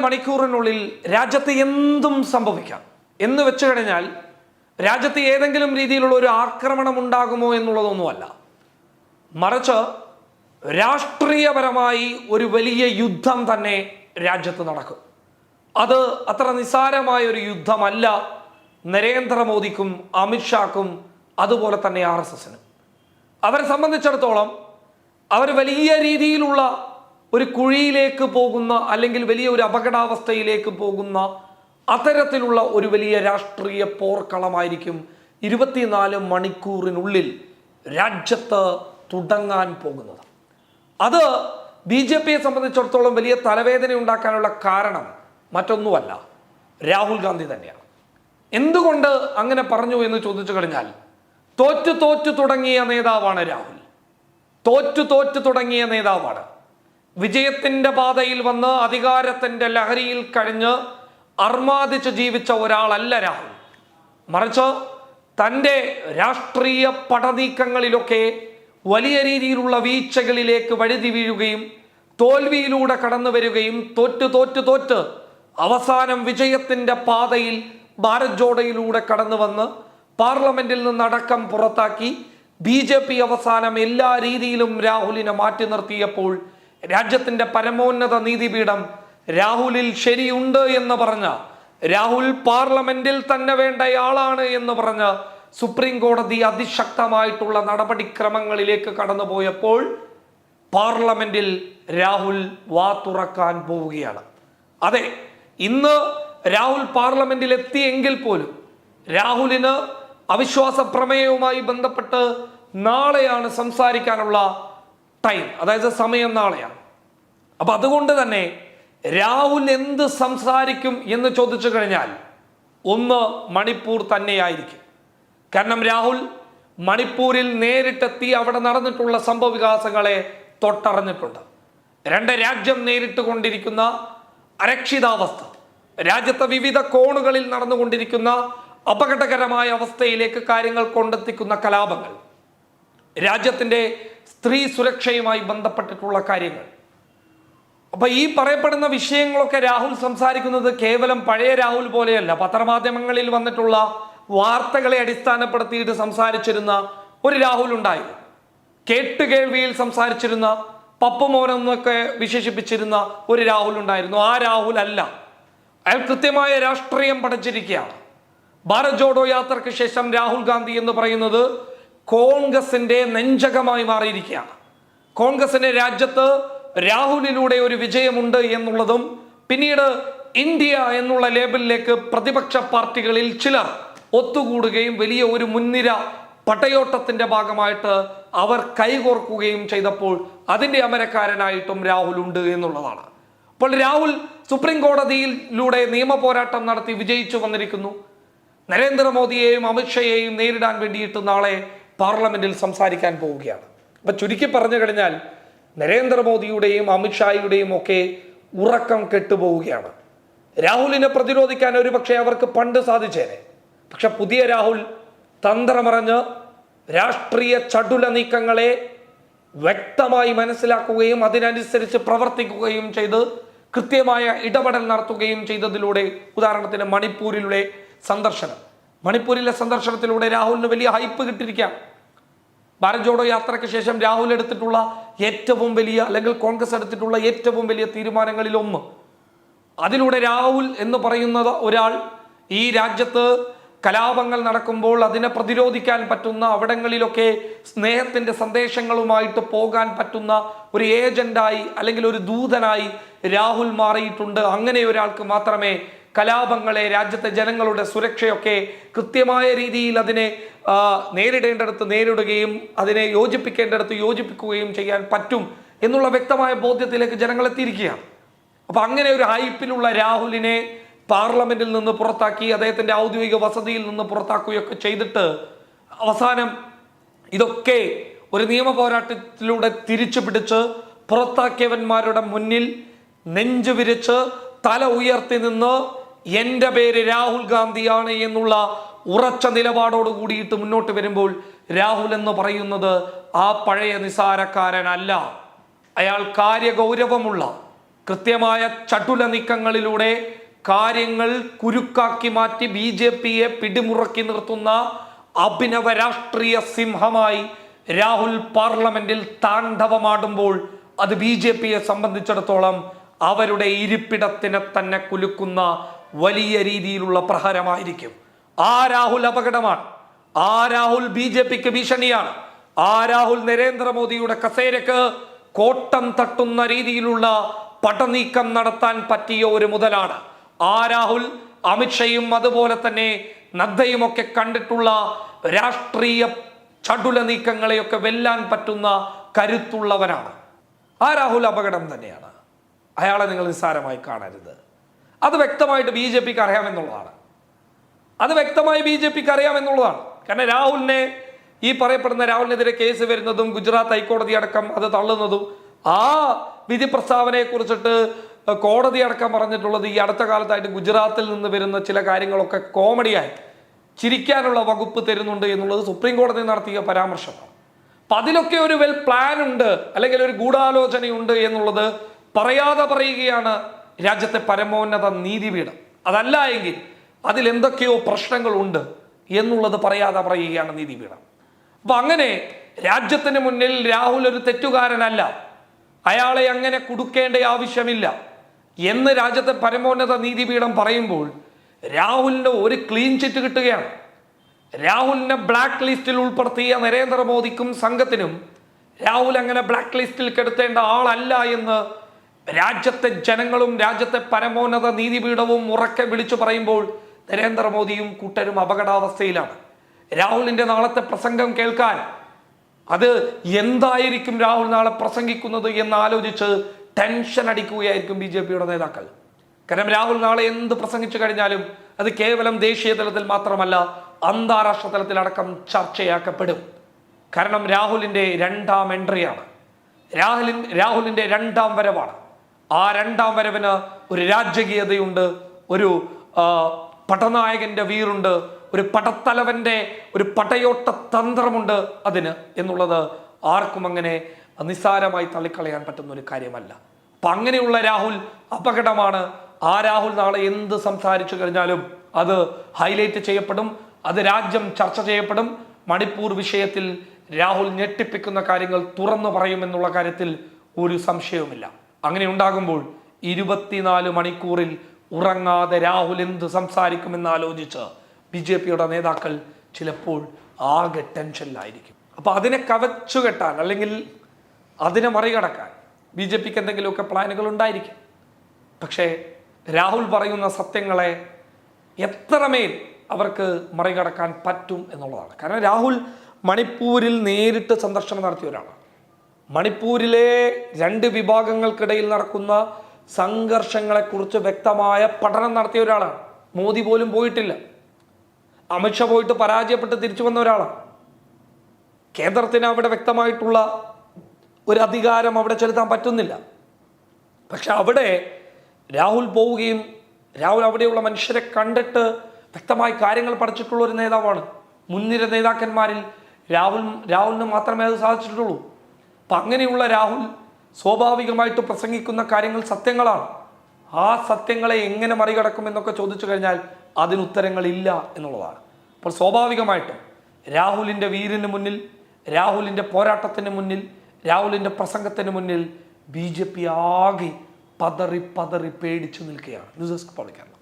മണിക്കൂറിനുള്ളിൽ രാജ്യത്ത് എന്തും സംഭവിക്കാം. എന്ന് വെച്ചു കഴിഞ്ഞാൽ രാജ്യത്ത് ഏതെങ്കിലും രീതിയിലുള്ള ഒരു ആക്രമണം ഉണ്ടാകുമോ എന്നുള്ളതൊന്നുമല്ല. മറിച്ച് രാഷ്ട്രീയപരമായി ഒരു വലിയ യുദ്ധം തന്നെ രാജ്യത്ത് നടക്കും. അത് അത്ര നിസ്സാരമായ ഒരു യുദ്ധമല്ല നരേന്ദ്രമോദിക്കും അമിത്ഷാക്കും അതുപോലെ തന്നെ ആർ എസ് എസിനും. അവരെ സംബന്ധിച്ചിടത്തോളം അവർ വലിയ രീതിയിലുള്ള ഒരു കുഴിയിലേക്ക് പോകുന്ന അല്ലെങ്കിൽ വലിയ ഒരു അപകടാവസ്ഥയിലേക്ക് പോകുന്ന അത്തരത്തിലുള്ള ഒരു വലിയ രാഷ്ട്രീയ പോർക്കളമായിരിക്കും ഇരുപത്തിനാല് മണിക്കൂറിനുള്ളിൽ രാജ്യത്ത് തുടങ്ങാൻ പോകുന്നത്. അത് ബി ജെ പിയെ സംബന്ധിച്ചിടത്തോളം വലിയ തലവേദന ഉണ്ടാക്കാനുള്ള കാരണം മറ്റൊന്നുമല്ല. രാഹുൽ ഗാന്ധി തന്നെയാണ്. എന്തുകൊണ്ട് അങ്ങനെ പറഞ്ഞു എന്ന് ചോദിച്ചു കഴിഞ്ഞാൽ തോറ്റു തോറ്റു തുടങ്ങിയ നേതാവാണ് രാഹുൽ. തോറ്റു തോറ്റു തുടങ്ങിയ നേതാവാണ്. വിജയത്തിന്റെ പാതയിൽ വന്ന് അധികാരത്തിന്റെ ലഹരിയിൽ കഴിഞ്ഞ് അർമാദിച്ച് ജീവിച്ച ഒരാളല്ല രാഹുൽ. മറിച്ച് തന്റെ രാഷ്ട്രീയ പടനീക്കങ്ങളിലൊക്കെ വലിയ രീതിയിലുള്ള വീഴ്ചകളിലേക്ക് വഴുതി വീഴുകയും തോൽവിയിലൂടെ കടന്നു വരികയും തോറ്റ് തോറ്റ് തോറ്റ് അവസാനം വിജയത്തിന്റെ പാതയിൽ ഭാരത് ജോഡയിലൂടെ കടന്നു വന്ന് പാർലമെന്റിൽ നിന്നടക്കം പുറത്താക്കി ബി അവസാനം എല്ലാ രീതിയിലും രാഹുലിനെ മാറ്റി നിർത്തിയപ്പോൾ രാജ്യത്തിന്റെ പരമോന്നത നീതിപീഠം രാഹുലിൽ ശരിയുണ്ട് എന്ന് പറഞ്ഞ രാഹുൽ പാർലമെന്റിൽ തന്നെ വേണ്ടയാളാണ് എന്ന് പറഞ്ഞ സുപ്രീം കോടതി അതിശക്തമായിട്ടുള്ള നടപടിക്രമങ്ങളിലേക്ക് കടന്നുപോയപ്പോൾ പാർലമെന്റിൽ രാഹുൽ വാ തുറക്കാൻ പോവുകയാണ്. അതെ ഇന്ന് രാഹുൽ പാർലമെന്റിൽ എത്തിയെങ്കിൽ പോലും രാഹുലിന് അവിശ്വാസ പ്രമേയവുമായി ബന്ധപ്പെട്ട് നാളെയാണ് സംസാരിക്കാനുള്ള ടൈം അതായത് സമയം നാളെയാണ്. അപ്പൊ അതുകൊണ്ട് തന്നെ രാഹുൽ എന്ത് സംസാരിക്കും എന്ന് ചോദിച്ചു കഴിഞ്ഞാൽ ഒന്ന് മണിപ്പൂർ തന്നെയായിരിക്കും. കാരണം രാഹുൽ മണിപ്പൂരിൽ നേരിട്ടെത്തി അവിടെ നടന്നിട്ടുള്ള സംഭവ വികാസങ്ങളെ തൊട്ടറിഞ്ഞിട്ടുണ്ട്. രണ്ട് രാജ്യം നേരിട്ട് കൊണ്ടിരിക്കുന്ന അരക്ഷിതാവസ്ഥ രാജ്യത്തെ വിവിധ കോണുകളിൽ നടന്നുകൊണ്ടിരിക്കുന്ന അപകടകരമായ അവസ്ഥയിലേക്ക് കാര്യങ്ങൾ കൊണ്ടെത്തിക്കുന്ന കലാപങ്ങൾ രാജ്യത്തിന്റെ സ്ത്രീ സുരക്ഷയുമായി ബന്ധപ്പെട്ടിട്ടുള്ള കാര്യങ്ങൾ അപ്പൊ ഈ പറയപ്പെടുന്ന വിഷയങ്ങളൊക്കെ രാഹുൽ സംസാരിക്കുന്നത് കേവലം പഴയ രാഹുൽ പോലെയല്ല. പത്രമാധ്യമങ്ങളിൽ വന്നിട്ടുള്ള വാർത്തകളെ അടിസ്ഥാനപ്പെടുത്തിയിട്ട് സംസാരിച്ചിരുന്ന ഒരു രാഹുൽ ഉണ്ടായി. കേട്ടുകേൾവിയിൽ സംസാരിച്ചിരുന്ന പപ്പുമോനെന്നൊക്കെ വിശേഷിപ്പിച്ചിരുന്ന ഒരു രാഹുൽ ഉണ്ടായിരുന്നു. ആ രാഹുൽ അല്ല. അയാൾ കൃത്യമായ രാഷ്ട്രീയം പഠിച്ചിരിക്കുകയാണ് ഭാരത് ജോഡോ യാത്രയ്ക്ക് ശേഷം രാഹുൽ ഗാന്ധി എന്ന് പറയുന്നത് കോൺഗ്രസിന്റെ നെഞ്ചകമായി മാറിയിരിക്കുകയാണ്. കോൺഗ്രസിന്റെ രാജ്യത്ത് രാഹുലിലൂടെ ഒരു വിജയമുണ്ട് എന്നുള്ളതും പിന്നീട് ഇന്ത്യ എന്നുള്ള ലേബലിലേക്ക് പ്രതിപക്ഷ പാർട്ടികളിൽ ചിലർ ഒത്തുകൂടുകയും വലിയ ഒരു മുൻനിര പട്ടയോട്ടത്തിന്റെ ഭാഗമായിട്ട് അവർ കൈകോർക്കുകയും ചെയ്തപ്പോൾ അതിന്റെ അമരക്കാരനായിട്ടും രാഹുൽ ഉണ്ട് എന്നുള്ളതാണ്. അപ്പോൾ രാഹുൽ സുപ്രീം കോടതിയിലൂടെ നിയമ പോരാട്ടം നടത്തി വിജയിച്ചു വന്നിരിക്കുന്നു. നരേന്ദ്രമോദിയെയും അമിത്ഷയെയും നേരിടാൻ വേണ്ടിയിട്ട് നാളെ പാർലമെന്റിൽ സംസാരിക്കാൻ പോവുകയാണ്. അപ്പൊ ചുരുക്കി പറഞ്ഞു കഴിഞ്ഞാൽ നരേന്ദ്രമോദിയുടെയും അമിത്ഷായുടെയും ഒക്കെ ഉറക്കം കെട്ടുപോവുകയാണ്. രാഹുലിനെ പ്രതിരോധിക്കാൻ ഒരുപക്ഷെ അവർക്ക് പണ്ട് സാധിച്ചേനെ. പക്ഷെ പുതിയ രാഹുൽ തന്ത്രമറിഞ്ഞ് രാഷ്ട്രീയ ചടുല നീക്കങ്ങളെ വ്യക്തമായി മനസ്സിലാക്കുകയും അതിനനുസരിച്ച് പ്രവർത്തിക്കുകയും ചെയ്ത് കൃത്യമായ ഇടപെടൽ നടത്തുകയും ചെയ്തതിലൂടെ ഉദാഹരണത്തിന് മണിപ്പൂരിലൂടെ സന്ദർശനം. മണിപ്പൂരിലെ സന്ദർശനത്തിലൂടെ രാഹുലിന് വലിയ ഹൈപ്പ് കിട്ടിയിരിക്കാം ഭാരത് ജോഡോ യാത്രയ്ക്ക് ശേഷം രാഹുൽ എടുത്തിട്ടുള്ള ഏറ്റവും വലിയ അല്ലെങ്കിൽ കോൺഗ്രസ് എടുത്തിട്ടുള്ള ഏറ്റവും വലിയ തീരുമാനങ്ങളിൽ ഒന്ന് അതിലൂടെ രാഹുൽ എന്ന് പറയുന്നത് ഒരാൾ ഈ രാജ്യത്ത് കലാപങ്ങൾ നടക്കുമ്പോൾ അതിനെ പ്രതിരോധിക്കാൻ പറ്റുന്ന അവിടങ്ങളിലൊക്കെ സ്നേഹത്തിന്റെ സന്ദേശങ്ങളുമായിട്ട് പോകാൻ പറ്റുന്ന ഒരു ഏജന്റായി അല്ലെങ്കിൽ ഒരു ദൂതനായി രാഹുൽ മാറിയിട്ടുണ്ട്. അങ്ങനെ ഒരാൾക്ക് മാത്രമേ കലാപങ്ങളെ രാജ്യത്തെ ജനങ്ങളുടെ സുരക്ഷയൊക്കെ കൃത്യമായ രീതിയിൽ അതിനെ നേരിടേണ്ടടുത്ത് നേരിടുകയും അതിനെ യോജിപ്പിക്കേണ്ടടുത്ത് യോജിപ്പിക്കുകയും ചെയ്യാൻ പറ്റും എന്നുള്ള വ്യക്തമായ ബോധ്യത്തിലേക്ക് ജനങ്ങൾ എത്തിയിരിക്കുകയാണ്. അപ്പൊ അങ്ങനെ ഒരു ഹൈപ്പിലുള്ള രാഹുലിനെ പാർലമെന്റിൽ നിന്ന് പുറത്താക്കി അദ്ദേഹത്തിന്റെ ഔദ്യോഗിക വസതിയിൽ നിന്ന് പുറത്താക്കുകയൊക്കെ ചെയ്തിട്ട് അവസാനം ഇതൊക്കെ ഒരു നിയമ പോരാട്ടത്തിലൂടെ തിരിച്ചു പിടിച്ച് പുറത്താക്കിയവന്മാരുടെ മുന്നിൽ നെഞ്ചു വിരിച്ച് തല ഉയർത്തി നിന്ന് എന്റെ പേര് രാഹുൽ ഗാന്ധിയാണ് എന്നുള്ള ഉറച്ച നിലപാടോട് കൂടിയിട്ട് മുന്നോട്ട് വരുമ്പോൾ രാഹുൽ എന്ന് പറയുന്നത് ആ പഴയ നിസാരക്കാരനല്ല. അയാൾ കാര്യഗൗരവമുള്ള കൃത്യമായ ചടുല നീക്കങ്ങളിലൂടെ കാര്യങ്ങൾ കുരുക്കാക്കി മാറ്റി ബി ജെ പിയെ പിടിമുറക്കി നിർത്തുന്ന അഭിനവ രാഷ്ട്രീയ സിംഹമായി രാഹുൽ പാർലമെന്റിൽ താണ്ഡവമാടുമ്പോൾ അത് ബി ജെ പിയെ സംബന്ധിച്ചിടത്തോളം അവരുടെ ഇരിപ്പിടത്തിനെ തന്നെ കുലുക്കുന്ന വലിയ രീതിയിലുള്ള പ്രഹരമായിരിക്കും. ആ രാഹുൽ അപകടമാണ്. ആ രാഹുൽ ബി ജെ പിക്ക് ഭീഷണിയാണ്. ആ രാഹുൽ നരേന്ദ്രമോദിയുടെ കസേരക്ക് കോട്ടം തട്ടുന്ന രീതിയിലുള്ള പടനീക്കം നടത്താൻ പറ്റിയ ഒരു മുതലാണ്. ആ രാഹുൽ അമിത്ഷയും അതുപോലെ തന്നെ നദ്ദയും ഒക്കെ കണ്ടിട്ടുള്ള രാഷ്ട്രീയ ചടുല നീക്കങ്ങളെയൊക്കെ വെല്ലാൻ പറ്റുന്ന കരുത്തുള്ളവനാണ് ആ രാഹുൽ അപകടം തന്നെയാണ്. അയാളെ നിങ്ങൾ നിസ്സാരമായി കാണരുത്. അത് വ്യക്തമായിട്ട് ബി ജെ പിക്ക് അറിയാമെന്നുള്ളതാണ്. അത് വ്യക്തമായി ബി ജെ പിക്ക് അറിയാമെന്നുള്ളതാണ്. കാരണം രാഹുലിനെ ഈ പറയപ്പെടുന്ന രാഹുലിനെതിരെ കേസ് വരുന്നതും ഗുജറാത്ത് ഹൈക്കോടതി അടക്കം അത് തള്ളുന്നതും ആ വിധി പ്രസ്താവനയെ കുറിച്ചിട്ട് കോടതി അടക്കം പറഞ്ഞിട്ടുള്ളത് ഈ അടുത്ത കാലത്തായിട്ട് ഗുജറാത്തിൽ നിന്ന് വരുന്ന ചില കാര്യങ്ങളൊക്കെ കോമഡിയായി ചിരിക്കാനുള്ള വകുപ്പ് തരുന്നുണ്ട് എന്നുള്ളത് സുപ്രീം കോടതി നടത്തിയ പരാമർശമാണ്. അപ്പം അതിലൊക്കെ ഒരു വെൽ പ്ലാൻ ഉണ്ട് അല്ലെങ്കിൽ ഒരു ഗൂഢാലോചനയുണ്ട് എന്നുള്ളത് പറയാതെ പറയുകയാണ് രാജ്യത്തെ പരമോന്നത നീതിപീഠം അതല്ല എങ്കിൽ അതിൽ എന്തൊക്കെയോ പ്രശ്നങ്ങളുണ്ട് എന്നുള്ളത് പറയാതെ പറയുകയാണ് നീതിപീഠം അപ്പൊ അങ്ങനെ രാജ്യത്തിന് മുന്നിൽ രാഹുൽ ഒരു തെറ്റുകാരനല്ല. അയാളെ അങ്ങനെ കുടുക്കേണ്ട ആവശ്യമില്ല. എന്ന് രാജ്യത്തെ പരമോന്നത നീതിപീഠം പറയുമ്പോൾ രാഹുലിന്റെ ഒരു ക്ലീൻ ചിറ്റ് കിട്ടുകയാണ്. രാഹുലിനെ ബ്ലാക്ക് ലിസ്റ്റിൽ ഉൾപ്പെടുത്തിയ നരേന്ദ്രമോദിക്കും സംഘത്തിനും രാഹുൽ അങ്ങനെ ബ്ലാക്ക് ലിസ്റ്റിൽ കെടുത്തേണ്ട ആളല്ല എന്ന് രാജ്യത്തെ ജനങ്ങളും രാജ്യത്തെ പരമോന്നത നീതിപീഠവും ഉറക്കെ വിളിച്ചു പറയുമ്പോൾ നരേന്ദ്രമോദിയും കൂട്ടരും അപകടാവസ്ഥയിലാണ്. രാഹുലിന്റെ നാളത്തെ പ്രസംഗം കേൾക്കാൻ അത് എന്തായിരിക്കും രാഹുൽ നാളെ പ്രസംഗിക്കുന്നത് എന്ന് ആലോചിച്ച് ടെൻഷൻ അടിക്കുകയായിരിക്കും ബി ജെ പിയുടെ നേതാക്കൾ. കാരണം രാഹുൽ നാളെ എന്ത് പ്രസംഗിച്ചു കഴിഞ്ഞാലും അത് കേവലം ദേശീയ തലത്തിൽ മാത്രമല്ല അന്താരാഷ്ട്ര തലത്തിലടക്കം ചർച്ചയാക്കപ്പെടും. കാരണം രാഹുലിന്റെ രണ്ടാം എൻട്രിയാണ് രാഹുലിൻ രാഹുലിന്റെ രണ്ടാം വരവാണ്. ആ രണ്ടാം വരവിന് ഒരു രാജകീയതയുണ്ട് ഒരു പടനായകന്റെ വീറുണ്ട് ഒരു പടത്തലവന്റെ ഒരു പടയോട്ട തന്ത്രമുണ്ട് അതിന് എന്നുള്ളത് ആർക്കും അങ്ങനെ നിസ്സാരമായി തള്ളിക്കളയാൻ പറ്റുന്ന ഒരു കാര്യമല്ല. അപ്പൊ അങ്ങനെയുള്ള രാഹുൽ അപകടമാണ്. ആ രാഹുൽ നാളെ എന്ത് സംസാരിച്ചു കഴിഞ്ഞാലും അത് ഹൈലൈറ്റ് ചെയ്യപ്പെടും അത് രാജ്യം ചർച്ച ചെയ്യപ്പെടും. മണിപ്പൂർ വിഷയത്തിൽ രാഹുൽ ഞെട്ടിപ്പിക്കുന്ന കാര്യങ്ങൾ തുറന്നു പറയുമെന്നുള്ള കാര്യത്തിൽ ഒരു സംശയവുമില്ല. അങ്ങനെ ഉണ്ടാകുമ്പോൾ ഇരുപത്തിനാല് മണിക്കൂറിൽ ഉറങ്ങാതെ രാഹുൽ എന്ത് സംസാരിക്കുമെന്ന് ആലോചിച്ച് ബി ജെ പിയുടെ നേതാക്കൾ ചിലപ്പോൾ ആകെ ടെൻഷനിലായിരിക്കും. അപ്പോൾ അതിനെ കവച്ചുകെട്ടാൻ അല്ലെങ്കിൽ അതിനെ മറികടക്കാൻ ബി ജെ പിക്ക് എന്തെങ്കിലുമൊക്കെ പ്ലാനുകൾ ഉണ്ടായിരിക്കും. പക്ഷേ രാഹുൽ പറയുന്ന സത്യങ്ങളെ എത്രമേൽ അവർക്ക് മറികടക്കാൻ പറ്റും എന്നുള്ളതാണ്. കാരണം രാഹുൽ മണിപ്പൂരിൽ നേരിട്ട് സന്ദർശനം നടത്തിയ ഒരാളാണ്. മണിപ്പൂരിലെ രണ്ട് വിഭാഗങ്ങൾക്കിടയിൽ നടക്കുന്ന സംഘർഷങ്ങളെക്കുറിച്ച് വ്യക്തമായ പഠനം നടത്തിയ ഒരാളാണ്. മോദി പോലും പോയിട്ടില്ല. അമിത്ഷാ പോയിട്ട് പരാജയപ്പെട്ട് തിരിച്ചു വന്ന ഒരാളാണ്. കേന്ദ്രത്തിന് അവിടെ വ്യക്തമായിട്ടുള്ള ഒരു അധികാരം അവിടെ ചെലുത്താൻ പറ്റുന്നില്ല. പക്ഷെ അവിടെ രാഹുൽ പോവുകയും രാഹുൽ അവിടെയുള്ള മനുഷ്യരെ കണ്ടിട്ട് വ്യക്തമായി കാര്യങ്ങൾ പഠിച്ചിട്ടുള്ള ഒരു നേതാവാണ്. മുൻനിര നേതാക്കന്മാരിൽ രാഹുൽ രാഹുലിന് മാത്രമേ അത് സാധിച്ചിട്ടുള്ളൂ. അപ്പം അങ്ങനെയുള്ള രാഹുൽ സ്വാഭാവികമായിട്ട് പ്രസംഗിക്കുന്ന കാര്യങ്ങൾ സത്യങ്ങളാണ്. ആ സത്യങ്ങളെ എങ്ങനെ മറികടക്കും എന്നൊക്കെ ചോദിച്ചു കഴിഞ്ഞാൽ അതിന് ഉത്തരങ്ങളില്ല എന്നുള്ളതാണ്. അപ്പോൾ സ്വാഭാവികമായിട്ട് രാഹുലിന്റെ വീരിന് മുന്നിൽ രാഹുലിന്റെ പോരാട്ടത്തിന് മുന്നിൽ രാഹുലിന്റെ പ്രസംഗത്തിന് മുന്നിൽ ബി ജെ പി ആകെ പതറി പതറി പേടിച്ചു നിൽക്കുകയാണ്. News desk പബ്ലിക്കാണ്